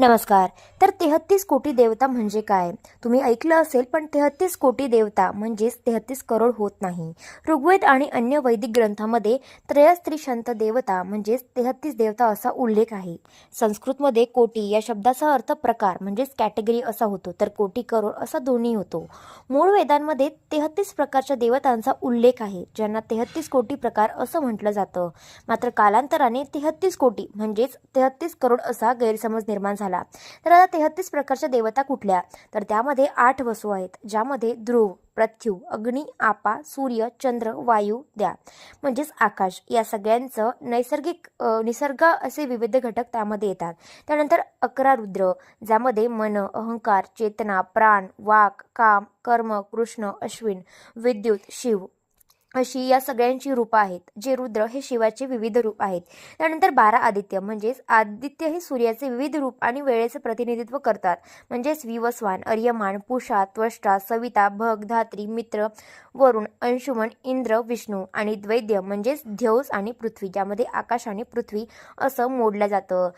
नमस्कार. तर तेहत्तीस कोटी देवता म्हणजे काय? तुम्ही ऐकलं असेल पण तेहत्तीस कोटी देवता म्हणजेच तेहत्तीस करोड होत नाही. ऋग्वेद आणि अन्य वैदिक ग्रंथामध्ये त्रयस्त्रीशंत देवता म्हणजेच तेहत्तीस देवता असा उल्लेख आहे. संस्कृतमध्ये कोटी या शब्दाचा अर्थ प्रकार म्हणजेच कॅटेगरी असा होतो तर कोटी करोड असा दोन्ही होतो. मूळ वेदांमध्ये तेहत्तीस प्रकारच्या देवतांचा उल्लेख आहे ज्यांना तेहत्तीस कोटी प्रकार असं म्हटलं जातं. मात्र कालांतराने तेहत्तीस कोटी म्हणजेच तेहत्तीस करोड असा गैरसमज निर्माण झाला. तर आता तेहत्तीस प्रकारच्या देवता कुठल्या? तर त्यामध्ये आठ वसू आहेत ज्यामध्ये ध्रुव पृथ्वी अग्नी आपा सूर्य चंद्र वायू द्या. म्हणजेच आकाश. या सगळ्यांचं नैसर्गिक निसर्ग असे विविध घटक त्यामध्ये येतात. त्यानंतर अकरा रुद्र ज्यामध्ये मन अहंकार चेतना प्राण वाक काम कर्म कृष्ण अश्विन विद्युत शिव अशी या सगळ्यांची रूपं आहेत. जे रुद्र हे शिवाचे विविध रूप आहेत. त्यानंतर बारा आदित्य म्हणजेच आदित्य हे सूर्याचे विविध रूप आणि वेळेचे प्रतिनिधित्व करतात. म्हणजेच विवस्वान अर्यमान पुषा त्वष्टा सविता भग धात्री मित्र वरुण अंशुमन इंद्र विष्णू आणि द्वैद्य म्हणजेच ध्यौस आणि पृथ्वी ज्यामध्ये आकाश आणि पृथ्वी असं मोडलं जातं.